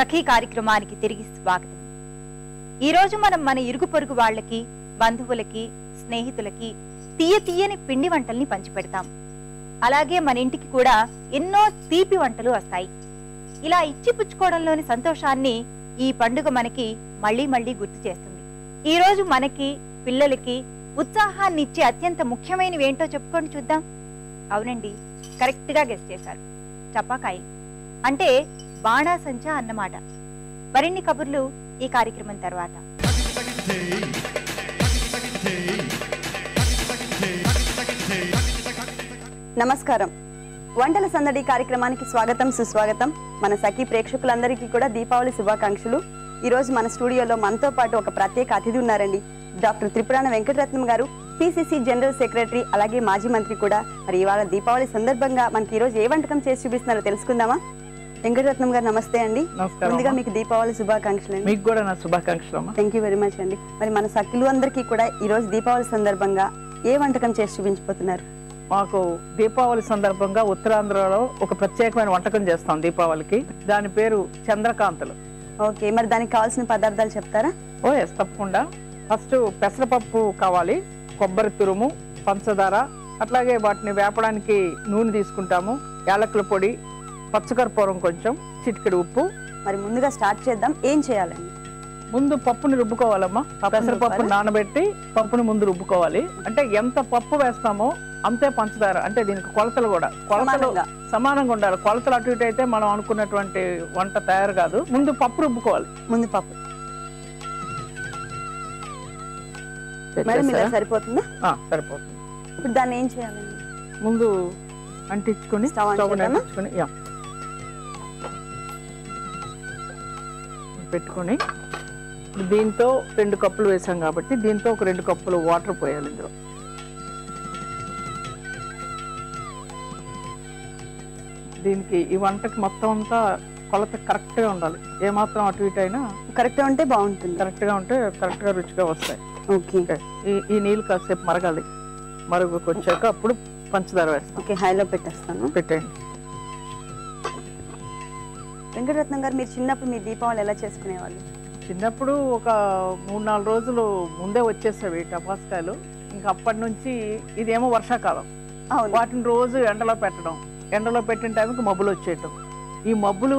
సఖీ కార్యక్రమానికి తిరిగి స్వాగతం. ఈరోజు మనం మన ఇరుగు పొరుగు వాళ్ళకి బంధువులకి స్నేహితులకి తీయ తీయని పిండి వంటల్ని పంచిపెడతాం. అలాగే మన ఇంటికి కూడా ఎన్నో తీపి వంటలు వస్తాయి. ఇలా ఇచ్చి పుచ్చుకోవడంలోని సంతోషాన్ని ఈ పండుగ మనకి మళ్ళీ మళ్ళీ గుర్తు చేస్తుంది. ఈ రోజు మనకి పిల్లలకి ఉత్సాహాన్ని ఇచ్చే అత్యంత ముఖ్యమైనవి ఏంటో చెప్పుకొని చూద్దాం. అవునండి కరెక్ట్గా గెస్ట్ చేశారు. చపాకాయలు. అంటే బాణాసంచ అన్నమాట. మరిన్ని కబుర్లు ఈ కార్యక్రమం తర్వాత. నమస్కారం. వంటల సందడి కార్యక్రమానికి స్వాగతం సుస్వాగతం. మన సఖీ ప్రేక్షకులందరికీ కూడా దీపావళి శుభాకాంక్షలు. ఈరోజు మన స్టూడియోలో మనతో పాటు ఒక ప్రత్యేక అతిథి ఉన్నారండి. డాక్టర్ త్రిపురాణ వెంకటరత్నం గారు పిసిసి జనరల్ సెక్రటరీ అలాగే మాజీ మంత్రి కూడా. మరి ఇవాళ దీపావళి సందర్భంగా మనకి ఈరోజు ఏ వంటకం చేసి చూపిస్తున్నారో తెలుసుకుందామా? వెంకటరత్నం గారు నమస్తే అండి. ముందుగా. మీకు దీపావళి శుభాకాంక్షలు మీకు కూడా నా శుభాకాంక్షలు థ్యాంక్ యూ వెరీ మచ్ అండి. మరి మన సఖిలు అందరికీ కూడా ఈ రోజు దీపావళి సందర్భంగా ఏ వంటకం చేసి చూపించబోతున్నారు? మాకు దీపావళి సందర్భంగా ఉత్తరాంధ్రలో ఒక ప్రత్యేకమైన వంటకం చేస్తాం దీపావళికి. దాని పేరు చంద్రకాంతలు. ఓకే మరి దానికి కావాల్సిన పదార్థాలు చెప్తారా? ఓ ఎస్ తప్పకుండా. ఫస్ట్ పెసరపప్పు కావాలి కొబ్బరి తురుము పంచదార అట్లాగే వాటిని వేపడానికి నూనె తీసుకుంటాము యాలకుల పొడి పచ్చకర్పూరం కొంచెం చిటికెడు ఉప్పు. మరి ముందుగా స్టార్ట్ చేద్దాం. ఏం చేయాలండి ముందు పప్పుని రుబ్బుకోవాలమ్మా. పెసరపప్పు? నానబెట్టి పప్పుని ముందు రుబ్బుకోవాలి. అంటే ఎంత పప్పు వేస్తామో అంతే పంచదార. అంటే దీనికి కొలతలు కూడా. కొలతలు సమానంగా. ఉండాలి. కొలతలు అటు ఇటు అయితే మనం అనుకున్నటువంటి వంట తయారు కాదు. ముందు పప్పు రుబ్బుకోవాలి. ముందు పప్పు. మేడం ఇలా చేసేసారా? సరిపోతుందా సరిపోతుంది. ఇప్పుడు దాన్ని ఏం చేయాలండి ముందు అంటించుకొని స్టవ్? అంటించుకొని పెట్టుకొని దీంతో రెండు కప్పులు వేసాం కాబట్టి దీంతో ఒక రెండు కప్పులు వాటర్ పోయాలి ఇందులో. దీనికి ఈ వంటకి మొత్తం అంతా కొలత కరెక్ట్గా ఉండాలి. ఏమాత్రం అటు ఇటు అయినా కరెక్ట్ ఉంటే బాగుంటుంది. కరెక్ట్గా ఉంటే కరెక్ట్గా రుచిగా వస్తాయి. ఓకే. ఈ ఈ నీళ్ళు కాసేపు మరగాలి. మరుగుకి వచ్చాక అప్పుడు పంచదార వేస్తాం. ఓకే హైలో పెట్టేస్తాను. పెట్టేయండి. వెంకటరత్నం గారు మీరు చిన్నప్పుడు మీ దీపావళి ఎలా చేసుకునేవాళ్ళు? చిన్నప్పుడు ఒక మూడు నాలుగు రోజులు ముందే వచ్చేసేవి టపాస్కాయలు. ఇంకా అప్పటి నుంచి ఇదేమో వర్షాకాలం. వాటిని రోజు ఎండలో పెట్టడం. ఎండలో పెట్టిన టైంకి మబ్బులు వచ్చేయటం. ఈ మబ్బులు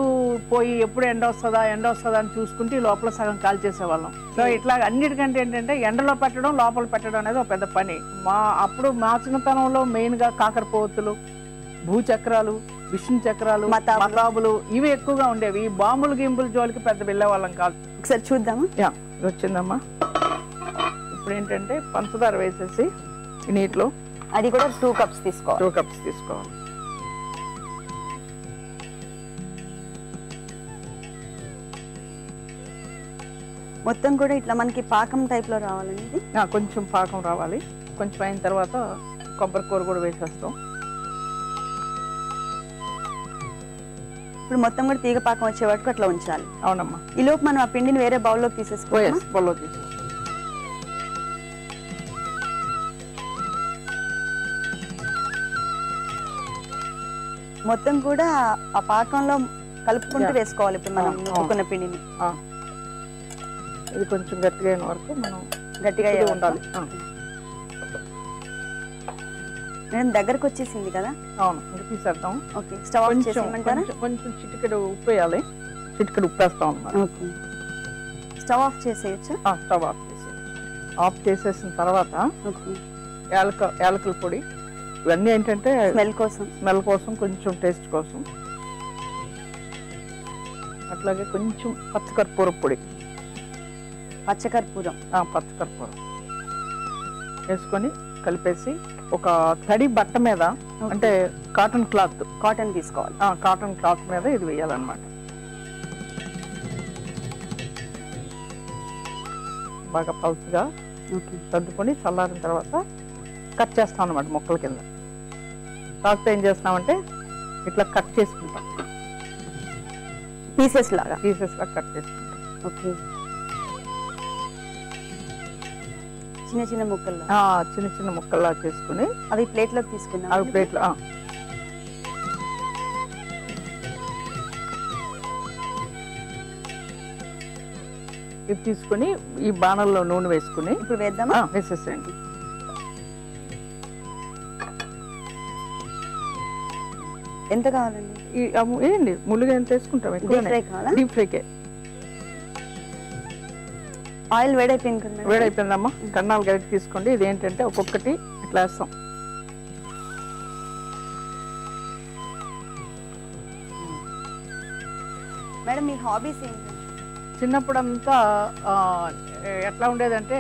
పోయి ఎప్పుడు ఎండ వస్తుందా ఎండ వస్తుందా అని చూసుకుంటే లోపల సగం కాల్ చేసేవాళ్ళం సో ఇట్లా అన్నిటికంటే ఏంటంటే ఎండలో పెట్టడం లోపల పెట్టడం అనేది ఒక పెద్ద పని. మా అప్పుడు మా చిన్నతనంలో మెయిన్గా కాకరపోతులు భూచక్రాలు విష్ణు చక్రాలు మతాబులు. ఇవి ఎక్కువగా ఉండేవి. బాంబులు గింబుల జోలికి పెద్ద వెళ్ళేవాళ్ళం కాదు. ఒకసారి చూద్దామా? యా వచ్చిందమ్మా ఇప్పుడు ఏంటంటే పంచదార వేసేసి నీటిలో అది కూడా టూ కప్స్ తీసుకోవాలి. టూ కప్స్ తీసుకోవాలి. మొత్తం కూడా ఇట్లా మనకి పాకం టైప్లో రావాలండి కొంచెం పాకం రావాలి. కొంచెం అయిన తర్వాత కొబ్బరి కూర కూడా వేసేస్తాం. ఇప్పుడు మొత్తం కూడా తీగ పాకం వచ్చే వరకు అట్లా ఉంచాలి. అవునమ్మా. ఈ లోపు మనం ఆ పిండిని వేరే తీసేసుకోవాలి బొల్లో తీసేస్తాం మొత్తం కూడా ఆ పాకంలో కలుపుకుంటూ. వేసుకోవాలి ఇప్పుడు మనం నొక్కున్న పిండిని. ఆ. ఇది కొంచెం గట్టిగా అయిన వరకు మనం గట్టిగా ఉండాలి. మేడం దగ్గరకు వచ్చేసింది కదా? అవును తీసేద్దాం. ఓకే స్టవ్ ఆఫ్ కొంచెం చేసేయమంటారా? కొంచెం చిటికెడు ఉప్పు వేయాలి చిటికెడు ఉప్పు వేస్తాం అన్నమాట ఓకే. Stove of చేసేయచ్చా? ఆ, స్టవ్ ఆఫ్ చేసి ఆఫ్ చేసేసిన తర్వాత ఓకే. యాలక యాలకుల పొడి. ఇవన్నీ ఏంటంటే స్మెల్ కోసం. స్మెల్ కోసం కొంచెం టేస్ట్ కోసం. అట్లాగే కొంచెం పచ్చకర్పూర పొడి. పచ్చకర్పూరం. ఆ, పచ్చకర్పూరం. వేసుకొని కలిపేసి ఒక తడి బట్ట మీద అంటే కాటన్ క్లాత్. కాటన్ తీసుకోవాలి. కాటన్ క్లాత్ మీద ఇది వేయాలన్నమాట. బాగా పల్స్గా సర్దుకొని చల్లారిన తర్వాత కట్ చేస్తాం అనమాట మొక్కల కింద. తర్వాత ఏం చేస్తామంటే ఇట్లా కట్ చేసుకుంటాం. పీసెస్ లాగా? పీసెస్ లా కట్ చేసుకుంటాం. ఓకే. చిన్న చిన్న ముక్కల్లో? ఆ, చిన్న చిన్న ముక్కల్లా చేసుకుని అవి ప్లేట్లోకి తీసుకుందాం అవి ప్లేట్లో. ఇది తీసుకొని ఈ బాణంలో నూనె వేసుకుని ఇప్పుడు వేద్దామా? వేసేసేయండి. ఎంత కావాలండి? వేయండి ముళ్ళుగా ఎంత వేసుకుంటాం డీప్ ఫ్రై కావాలా? డీప్ ఫ్రైకే ఆయిల్ వేడైపోయింది కదా? వేడైపోయిందమ్మా. కన్నాలు గడికి తీసుకోండి. ఇది ఏంటంటే ఒక్కొక్కటి ఇట్లా వేస్తాం. మేడం మీ హాబీస్ ఏంటి? చిన్నప్పుడంతా ఎట్లా ఉండేదంటే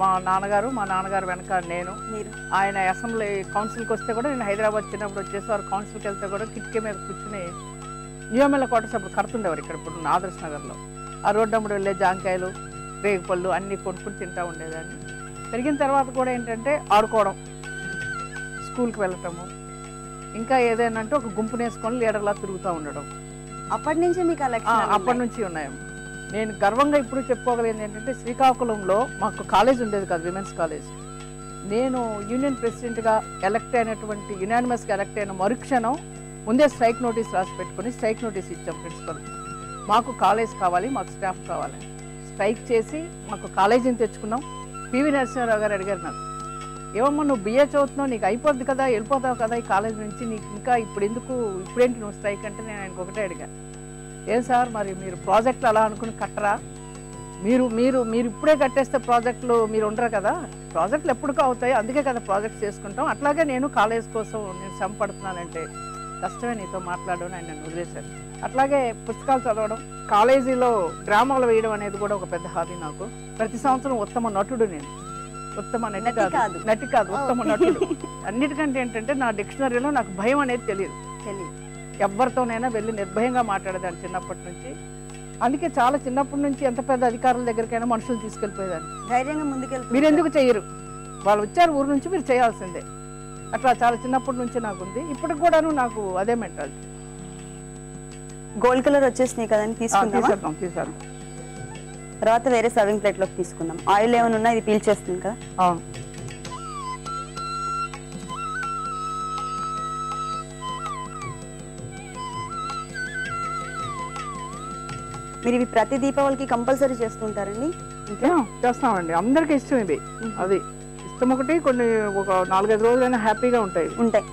మా నాన్నగారు మా నాన్నగారు వెనక నేను మీరు? ఆయన అసెంబ్లీ కౌన్సిల్కి వస్తే కూడా నేను హైదరాబాద్ చిన్నప్పుడు వచ్చేసి వారు కౌన్సిల్కి వెళ్తే కూడా కిటికీ మీద కూర్చుని న్యూఎంఎల్ క్వార్టర్స్ అప్పుడు కడుతుండేవారు ఇక్కడ ఇప్పుడు ఆదర్శ్ నగర్లో. ఆ రోడ్డు అప్పుడు వెళ్ళే జాంకాయలు రేగుపళ్ళు అన్నీ కొనుక్కుని తింటూ ఉండేదాన్ని. పెరిగిన తర్వాత కూడా ఏంటంటే ఆడుకోవడం స్కూల్కి వెళ్ళటము ఇంకా ఏదైనా అంటే ఒక గుంపుని వేసుకొని లీడర్లా తిరుగుతూ ఉండడం. అప్పటి నుంచి మీకు అప్పటి నుంచి ఉన్నాయమ్మ. నేను గర్వంగా ఇప్పుడు చెప్పుకోగలిగింది ఏంటంటే శ్రీకాకుళంలో మాకు కాలేజ్ ఉండేది కాదు విమెన్స్ కాలేజ్. నేను యూనియన్ ప్రెసిడెంట్గా ఎలక్ట్ అయినటువంటి యునానిమస్గా ఎలక్ట్ అయిన మరుక్షణం ముందే స్ట్రైక్ నోటీస్ రాసి పెట్టుకుని స్ట్రైక్ నోటీస్ ఇచ్చాం ప్రిన్సిపల్ మాకు కాలేజ్ కావాలి మాకు స్టాఫ్ కావాలి. స్ట్రైక్ చేసి మాకు కాలేజీని తెచ్చుకున్నాం. పివి నరసింహారావు గారు అడిగారు నాకు ఏమమ్మా నువ్వు బిఏ చదువుతున్నావు నీకు అయిపోద్ది కదా వెళ్ళిపోతావు కదా ఈ కాలేజ్ నుంచి నీకు ఇంకా ఇప్పుడు ఎందుకు ఇప్పుడేంటి నువ్వు స్ట్రైక్ అంటే నేను ఆయనకు ఒకటే అడిగాను ఏం సార్ మరి మీరు ప్రాజెక్టులు అలా అనుకుని కట్టరా? మీరు మీరు మీరు ఇప్పుడే కట్టేస్తే ప్రాజెక్టులు మీరు ఉండరు కదా ప్రాజెక్టులు ఎప్పుడుకో అవుతాయి అందుకే కదా ప్రాజెక్ట్ చేసుకుంటాం అట్లాగే నేను కాలేజ్ కోసం నేను శ్రమ పడుతున్నానంటే కష్టమే నీతో మాట్లాడడం ఆయన నన్ను వదిలేశారు. అట్లాగే పుస్తకాలు చదవడం కాలేజీలో డ్రామాలు వేయడం అనేది కూడా ఒక పెద్ద హాబీ నాకు. ప్రతి సంవత్సరం ఉత్తమ నటుడు నేను. ఉత్తమ నటి కాదు. నటి కాదు ఉత్తమ. నటుడు. అన్నిటికంటే ఏంటంటే నా డిక్షనరీలో నాకు భయం అనేది తెలియదు. తెలియదు. ఎవరితోనైనా వెళ్ళి నిర్భయంగా మాట్లాడేదాన్ని చిన్నప్పటి నుంచి. అందుకే చాలా చిన్నప్పటి నుంచి ఎంత పెద్ద అధికారుల దగ్గరికైనా మనుషులు తీసుకెళ్ళిపోయేదాన్ని. ధైర్యంగా ముందుకెళ్తూ మీరు ఎందుకు చెయ్యరు? వాళ్ళు వచ్చారు ఊరు నుంచి మీరు చేయాల్సిందే. అట్లా చాలా చిన్నప్పటి నుంచి నాకు ఉంది ఇప్పటికి కూడాను నాకు అదే మెంటాలిటీ గోల్డ్ కలర్ వచ్చేసినాయి కదండి తీసేద్దాం తీసేద్దాం. తర్వాత వేరే సర్వింగ్ ప్లేట్లోకి తీసుకుందాం. ఆయిల్ ఏమైనా ఉన్నా ఇది పీల్ చేస్తుంది కదా మీరు ఇవి ప్రతి దీపావళికి కంపల్సరీ చేస్తుంటారండి ఇంకా చేస్తామండి. అందరికీ ఇష్టం ఇది అది. ఇష్టం ఒకటి కొన్ని ఒక నాలుగైదు రోజులైనా హ్యాపీగా ఉంటాయి. ఉంటాయి.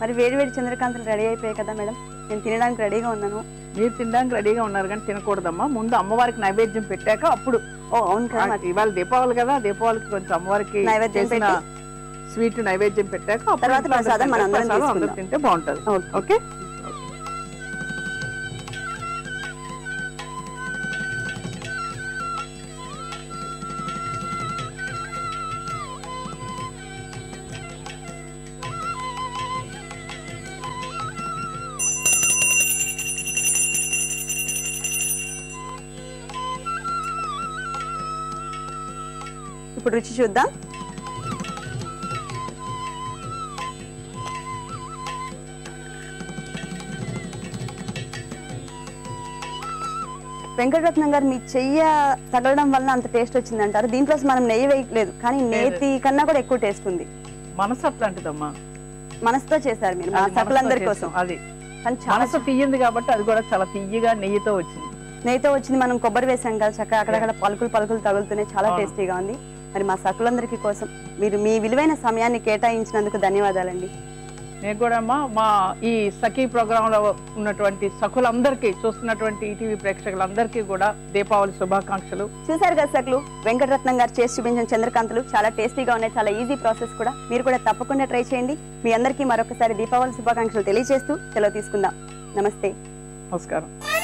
మరి వేడి వేడి చంద్రకాంతలు రెడీ అయిపోయాయి కదా మేడం. నేను తినడానికి రెడీగా ఉన్నాను. మీరు తినడానికి రెడీగా ఉన్నారు కానీ తినకూడదమ్మా. ముందు అమ్మవారికి నైవేద్యం పెట్టాక అప్పుడు. ఓ అవును కదా ఇవాళ దీపావళి కదా. దీపావళికి కొంచెం అమ్మవారికి నైవేద్యం స్వీట్ నైవేద్యం పెట్టాక తర్వాత ప్రసాదం. తింటే బాగుంటది. ఓకే. ఇప్పుడు రుచి చూద్దాం. వెంకటరత్నం గారు మీ చెయ్య తగలడం వలన అంత టేస్ట్ వచ్చింది అంటారు దీంట్లో మనం నెయ్యి వేయట్లేదు కానీ నేతి కన్నా కూడా ఎక్కువ టేస్ట్ ఉంది. మనసు అట్లాంటిదమ్మా. మనసుతో చేశారు మీరు మా సకులందరి. కోసం. అది. కానీ చాలా మనసు తీయింది కాబట్టి అది కూడా చాలా తీయగా నెయ్యితో వచ్చింది. నెయ్యితో వచ్చింది మనం కొబ్బరి వేసాం కదా చక్కగా అక్కడక్కడ పలుకులు పలుకులు తగులుతూనే చాలా. టేస్టీగా ఉంది. మరి మా సకులందరికీ కోసం మీరు మీ విలువైన సమయాన్ని కేటాయించినందుకు ధన్యవాదాలండి. నేను కూడా అమ్మా మా ఈ సఖీ ప్రోగ్రామ్లో ఉన్నటువంటి సఖులందరికీ చూస్తున్నటువంటి ఈటీవీ ప్రేక్షకులందరికీ కూడా దీపావళి శుభాకాంక్షలు. చూసారు కదా సకులు వెంకటరత్నం గారు చేసి చూపించిన చంద్రకాంతులు చాలా టేస్టీగా ఉన్నాయి చాలా ఈజీ ప్రాసెస్ కూడా. మీరు కూడా తప్పకుండా ట్రై చేయండి. మీ అందరికీ మరొకసారి దీపావళి శుభాకాంక్షలు తెలియజేస్తూ సెలవు తీసుకుందాం. నమస్తే. నమస్కారం.